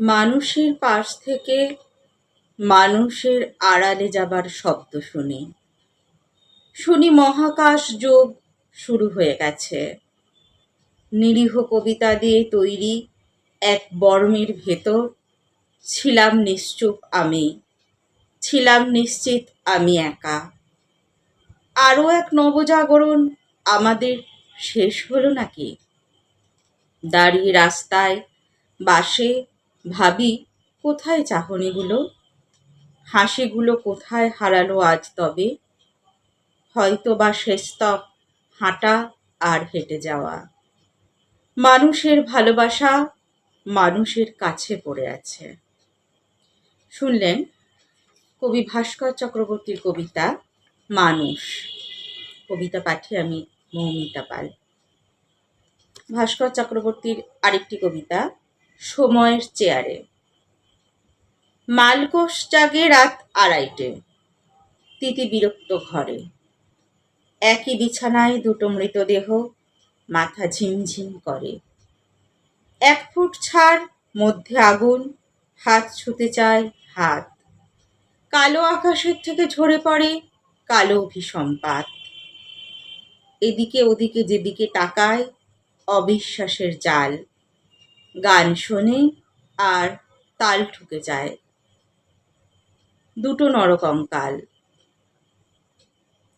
মানুষের পাশ থেকে মানুষের আড়ালে যাবার শব্দ শুনি। শুনি মহাকাশ যোগ শুরু হয়ে গেছে। নিরীহ কবিতা দিয়ে তৈরি এক বর্মের ভেতর ছিলাম নিশ্চুপ আমি, ছিলাম নিশ্চিত আমি একা। আরও এক নবজাগরণ আমাদের শেষ হলো নাকি? দাঁড়িয়ে রাস্তায় বাসে ভাবি, কোথায় চাহনিগুলো? হাসিগুলো কোথায় হারালো আজ তবে? হয়তো বা শেষতক হাঁটা আর হেঁটে যাওয়া। মানুষের ভালোবাসা মানুষের কাছে পড়ে আছে। শুনলেন কবি ভাস্কর চক্রবর্তীর কবিতা, মানুষ। কবিতা পাঠে আমি মৌমিতা পাল। ভাস্কর চক্রবর্তীর আরেকটি কবিতা সময়ের চেয়ারে। মালকোষ জাগে রাত আড়াইটে। তিতি বিরক্ত ঘরে। একই বিছানায় দুটো মৃতদেহ, মাথা ঝিমঝিম করে। এক ফুট ছাড়, মধ্যে আগুন, হাত ছুতে চায় হাত। কালো আকাশের থেকে ঝরে পড়ে কালো অভিসম্পাত। এদিকে ওদিকে যেদিকে তাকায় অবিশ্বাসের জাল। গান শোনে আর তাল ঠুকে যায়। দুটো নরকঙ্কাল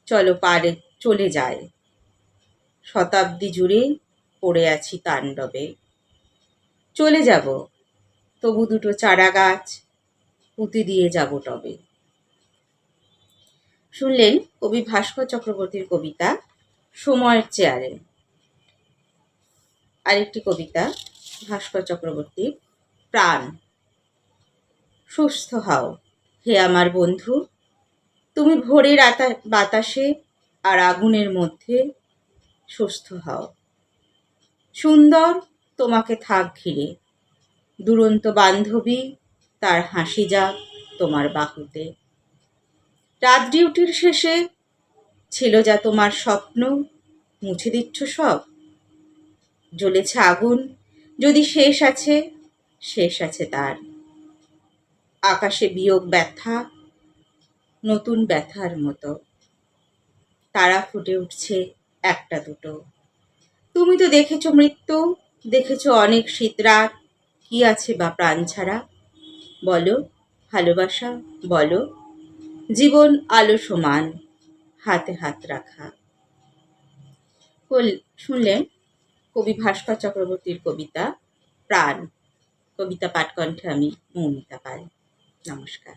চলো পারে, চলে যায়। শতাব্দী জুড়ে পড়ে আছি তাণ্ডবে। চলে যাব, তবু দুটো চারা গাছ পুঁতি দিয়ে যাব টবে। শুনলেন কবি ভাস্কর চক্রবর্তীর কবিতা, সময়ের চেয়ারে। আরেকটি কবিতা ভাস্কর চক্রবর্তী, প্রাণ। সুস্থ হও। হে আমার বন্ধু, তুমি ভোরের বাতাসে আর আগুনের মধ্যে সুস্থ হও। সুন্দর তোমাকে থাক ঘিরে। দুরন্ত বান্ধবী, তার হাসি যাক তোমার বাহুতে। রাত ডিউটির শেষে ছিল যা তোমার স্বপ্ন, মুছে দিচ্ছ সব? জ্বলেছে আগুন যদি শেষ আছে শেষ আছে তার। আকাশে বিয়োগ ব্যথা, নতুন ব্যথার মতো। তারা ফুটে উঠছে একটা দুটো। তুমি তো দেখেছ মৃত্যু, দেখেছ অনেক শীতরাত। কি আছে বা প্রাণ ছাড়া? বলো, ভালোবাসা, বলো। জীবন আলো সমান, হাতে হাত রাখা। শুনলেন? কবি ভাস্কর চক্রবর্তীর কবিতা প্রাণ। কবিতা পাঠকণ্ঠে আমি মৌমিতা পাল। নমস্কার।